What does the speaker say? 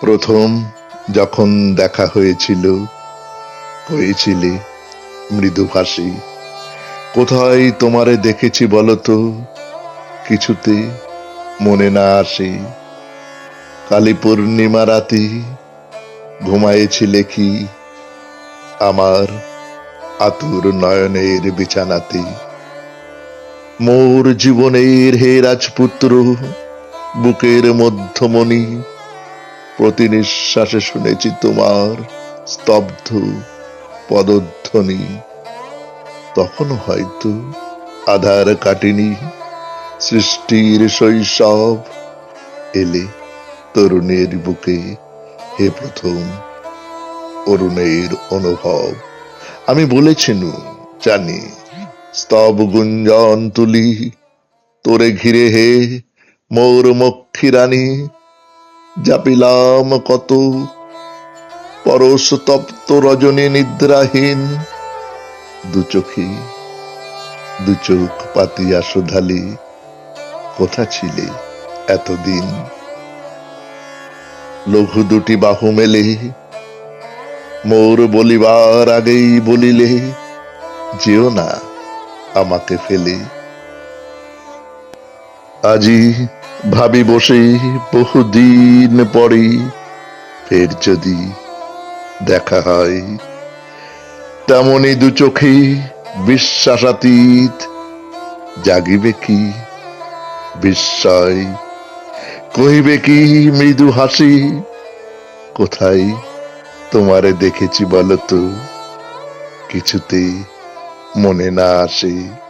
প্রথম যখন দেখা হয়েছিল, হয়েছিলে মৃদুভাষী। কোথায় তোমারে দেখেছি বলতো? কিছুতে মনে না আসে। কালী পূর্ণিমা রাতে ঘুমায়েছিলে কি আমার আতুর নয়নের বিছানাতে? মোর জীবনের হে রাজপুত্র, বুকের মধ্যমণি প্রতি নিঃশ্বাসে শুনেছি তোমার স্তব্ধ পদধ্বনি। তখনও হয়তো আধার কাটিনি, সৃষ্টির শৈশব এলে তরুণের বুকে হে প্রথম অরুণের অনুভব। আমি বলেছিনু জানি, স্তব গুঞ্জন তুলি, তোরে ঘিরে হে মোর মক্ষী রানী জাপিলাম কত পরশ তপ্ত রজনী নিদ্রাহীন। দু চোখে দু চোখ পাতিয়া সুধালি, কোথা ছিলে এতদিন? লঘু দুটি বাহু মেলে, মোর বলিবার আগেই বলিলে, যেও না আমাকে ফেলে। আজি ভাবি বসে, বহুদিন পরে ফের যদি দেখা হয়। তেমনি দু চোখে বিশ্বাসাতীত জাগিবে কি বিস্ময়, কহিবে কি মৃদু হাসি, কোথায় তোমারে দেখেছি বলতো কিছুতে মনে না আসে।